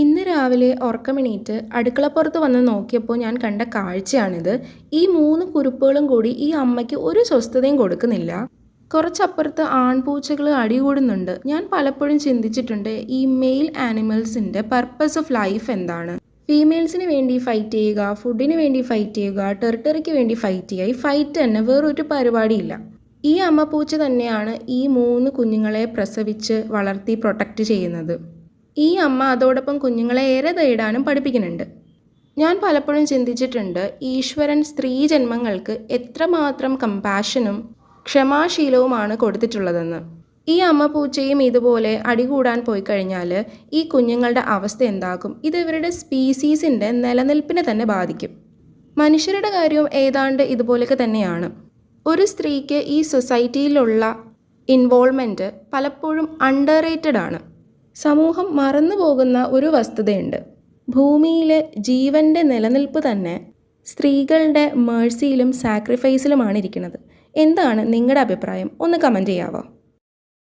ഇന്ന് രാവിലെ ഉറക്കമെണീറ്റ് അടുക്കളപ്പുറത്ത് വന്ന് നോക്കിയപ്പോൾ ഞാൻ കണ്ട കാഴ്ചയാണിത്. ഈ മൂന്ന് കുരുപ്പുകളും കൂടി ഈ അമ്മയ്ക്ക് ഒരു സ്വസ്ഥതയും കൊടുക്കുന്നില്ല. കുറച്ചപ്പുറത്ത് ആൺപൂച്ചകൾ അടികൂടുന്നുണ്ട്. ഞാൻ പലപ്പോഴും ചിന്തിച്ചിട്ടുണ്ട് ഈ മെയിൽ ആനിമൽസിന്റെ പർപ്പസ് ഓഫ് ലൈഫ് എന്താണ്? ഫീമെയിൽസിന് വേണ്ടി ഫൈറ്റ് ചെയ്യുക ഫുഡിന് വേണ്ടി ഫൈറ്റ് ചെയ്യുക ടെറിട്ടറിക്ക് വേണ്ടി ഫൈറ്റ് ചെയ്യുക ഈ ഫൈറ്റ് തന്നെ വേറൊരു പരിപാടിയില്ല. ഈ അമ്മ പൂച്ച തന്നെയാണ് ഈ മൂന്ന് കുഞ്ഞുങ്ങളെ പ്രസവിച്ച് വളർത്തി പ്രൊട്ടക്റ്റ് ചെയ്യുന്നത്. ഈ അമ്മ അതോടൊപ്പം കുഞ്ഞുങ്ങളെ ഏറെ തേടാനും പഠിപ്പിക്കുന്നുണ്ട്. ഞാൻ പലപ്പോഴും ചിന്തിച്ചിട്ടുണ്ട് ഈശ്വരൻ സ്ത്രീ ജന്മങ്ങൾക്ക് എത്രമാത്രം കമ്പാഷനും ക്ഷമാശീലവുമാണ് കൊടുത്തിട്ടുള്ളതെന്ന്. ഈ അമ്മ പൂച്ചയും ഇതുപോലെ അടികൂടാൻ പോയി കഴിഞ്ഞാൽ ഈ കുഞ്ഞുങ്ങളുടെ അവസ്ഥ എന്താകും? ഇത് ഇവരുടെ സ്പീസീസിന്റെ നിലനിൽപ്പിനെ തന്നെ ബാധിക്കും. മനുഷ്യരുടെ കാര്യവും ഏതാണ്ട് ഇതുപോലെയൊക്കെ തന്നെയാണ്. ഒരു സ്ത്രീക്ക് ഈ സൊസൈറ്റിയിലുള്ള ഇൻവോൾവ്മെന്റ് പലപ്പോഴും അണ്ടർ റേറ്റഡ് ആണ്. സമൂഹം മറന്നു പോകുന്ന ഒരു വസ്തുതയുണ്ട്. ഭൂമിയിലെ ജീവന്റെ നിലനിൽപ്പ് തന്നെ സ്ത്രീകളുടെ മേഴ്സിയിലും സാക്രിഫൈസിലുമാണ് ഇരിക്കുന്നത് എന്താണ് നിങ്ങളുടെ അഭിപ്രായം? ഒന്ന് കമന്റ് ചെയ്യാവോ?